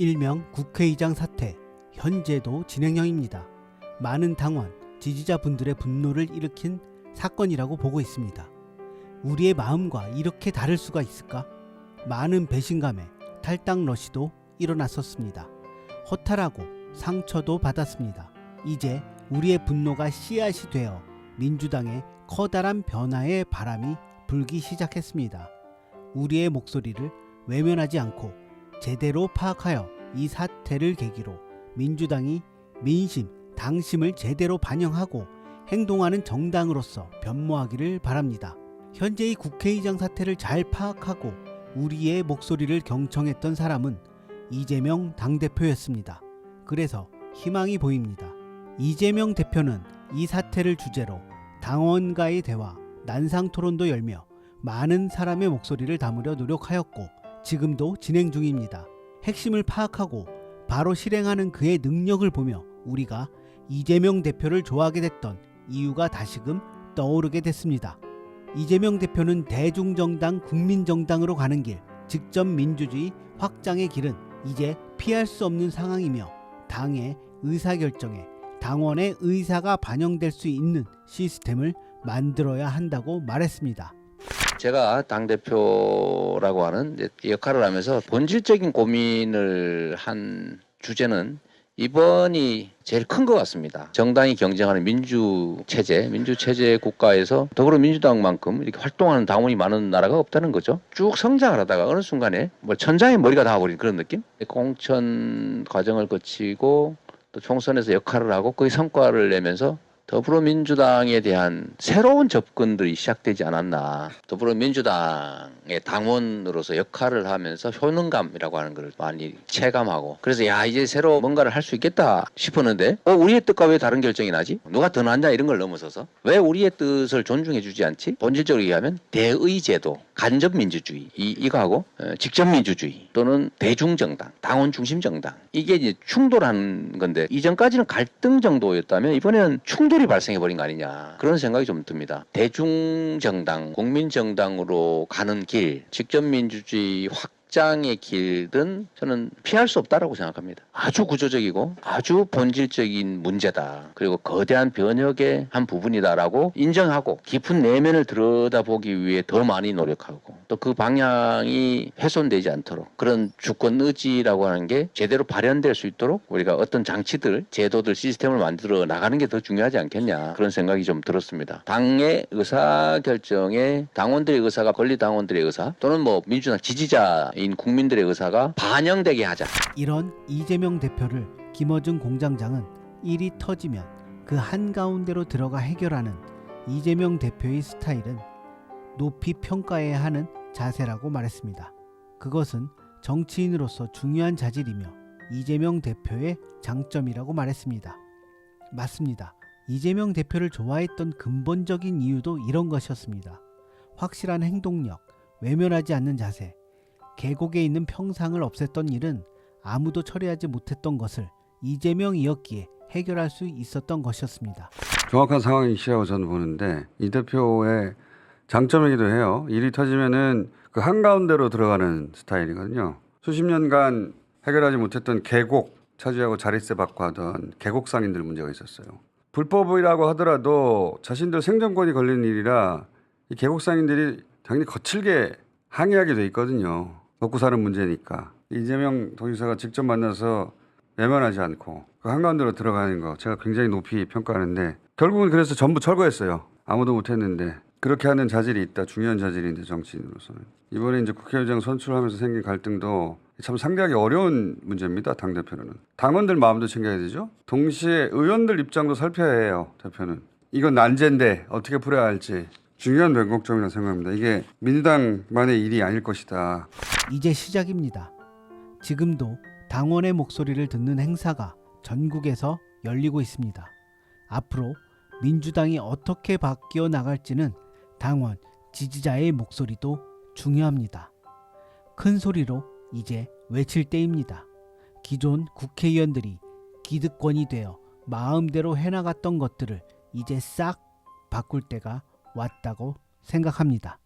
일명 국회의장 사태 현재도 진행형입니다. 많은 당원, 지지자분들의 분노를 일으킨 사건이라고 보고 있습니다. 우리의 마음과 이렇게 다를 수가 있을까? 많은 배신감에 탈당 러시도 일어났었습니다. 허탈하고 상처도 받았습니다. 이제 우리의 분노가 씨앗이 되어 민주당의 커다란 변화의 바람이 불기 시작했습니다. 우리의 목소리를 외면하지 않고 제대로 파악하여 이 사태를 계기로 민주당이 민심, 당심을 제대로 반영하고 행동하는 정당으로서 변모하기를 바랍니다. 현재 이 국회의장 사태를 잘 파악하고 우리의 목소리를 경청했던 사람은 이재명 당대표였습니다. 그래서 희망이 보입니다. 이재명 대표는 이 사태를 주제로 당원과의 대화, 난상 토론도 열며 많은 사람의 목소리를 담으려 노력하였고 지금도 진행 중입니다. 핵심을 파악하고 바로 실행하는 그의 능력을 보며 우리가 이재명 대표를 좋아하게 됐던 이유가 다시금 떠오르게 됐습니다. 이재명 대표는 대중정당 국민정당으로 가는 길, 직접 민주주의 확장의 길은 이제 피할 수 없는 상황이며 당의 의사결정에 당원의 의사가 반영될 수 있는 시스템을 만들어야 한다고 말했습니다. 제가 당 대표라고 하는 역할을 하면서 본질적인 고민을 한 주제는 이번이 제일 큰 것 같습니다. 정당이 경쟁하는 민주 체제, 민주 체제 국가에서 더불어민주당만큼 이렇게 활동하는 당원이 많은 나라가 없다는 거죠. 쭉 성장을 하다가 어느 순간에 뭐 천장에 머리가 닿아버린 그런 느낌? 공천 과정을 거치고 또 총선에서 역할을 하고 그 성과를 내면서 더불어민주당에 대한 새로운 접근들이 시작되지 않았나. 더불어민주당의 당원으로서 역할을 하면서 효능감이라고 하는 걸 많이 체감하고 그래서 야 이제 새로 뭔가를 할 수 있겠다 싶었는데 어 우리의 뜻과 왜 다른 결정이 나지? 누가 더 낫냐 이런 걸 넘어서서 왜 우리의 뜻을 존중해 주지 않지? 본질적으로 얘기하면 대의제도, 간접 민주주의 이, 이거하고 어, 직접 민주주의 또는 대중 정당, 당원 중심 정당 이게 이제 충돌하는 건데 이전까지는 갈등 정도였다면 이번에는 충돌이 발생해 버린 거 아니냐 그런 생각이 좀 듭니다. 대중 정당, 국민 정당으로 가는 길, 직접 민주주의 확 장의 길은 저는 피할 수 없다라고 생각합니다. 아주 구조적이고 아주 본질적인 문제다. 그리고 거대한 변혁의 한 부분이다라고 인정하고 깊은 내면을 들여다보기 위해 더 많이 노력하고 또 그 방향이 훼손되지 않도록 그런 주권 의지라고 하는 게 제대로 발현될 수 있도록 우리가 어떤 장치들, 제도들, 시스템을 만들어 나가는 게 더 중요하지 않겠냐 그런 생각이 좀 들었습니다. 당의 의사 결정에 당원들의 의사가 권리 당원들의 의사 또는 뭐 민주당 지지자인 국민들의 의사가 반영되게 하자. 이런 이재명 대표를 김어준 공장장은 일이 터지면 그 한가운데로 들어가 해결하는 이재명 대표의 스타일은 높이 평가해야 하는 자세라고 말했습니다. 그것은 정치인으로서 중요한 자질이며 이재명 대표의 장점이라고 말했습니다. 맞습니다. 이재명 대표를 좋아했던 근본적인 이유도 이런 것이었습니다. 확실한 행동력, 외면하지 않는 자세, 계곡에 있는 평상을 없앴던 일은 아무도 처리하지 못했던 것을 이재명이었기에 해결할 수 있었던 것이었습니다. 정확한 상황이시라고 저는 보는데 이 대표의 장점이기도 해요. 일이 터지면은 그 한가운데로 들어가는 스타일이거든요. 수십 년간 해결하지 못했던 계곡 차지하고 자릿세 받고 하던 계곡 상인들 문제가 있었어요. 불법이라고 하더라도 자신들 생존권이 걸리는 일이라 이 계곡 상인들이 당연히 거칠게 항의하게 돼 있거든요. 먹고 사는 문제니까 이재명 도지사가 직접 만나서 외면하지 않고 그 한가운데로 들어가는 거 제가 굉장히 높이 평가하는데 결국은 그래서 전부 철거했어요. 아무도 못했는데 그렇게 하는 자질이 있다. 중요한 자질인데 정치인으로서는 이번에 이제 국회의장 선출하면서 생긴 갈등도 참 상대하기 어려운 문제입니다. 당 대표는 당원들 마음도 챙겨야 되죠. 동시에 의원들 입장도 살펴야 해요. 대표는 이건 난제인데 어떻게 풀어야 할지 중요한 변곡점이라고 생각합니다. 이게 민주당만의 일이 아닐 것이다. 이제 시작입니다. 지금도 당원의 목소리를 듣는 행사가 전국에서 열리고 있습니다. 앞으로 민주당이 어떻게 바뀌어 나갈지는 당원, 지지자의 목소리도 중요합니다. 큰 소리로 이제 외칠 때입니다. 기존 국회의원들이 기득권이 되어 마음대로 해나갔던 것들을 이제 싹 바꿀 때가 왔다고 생각합니다.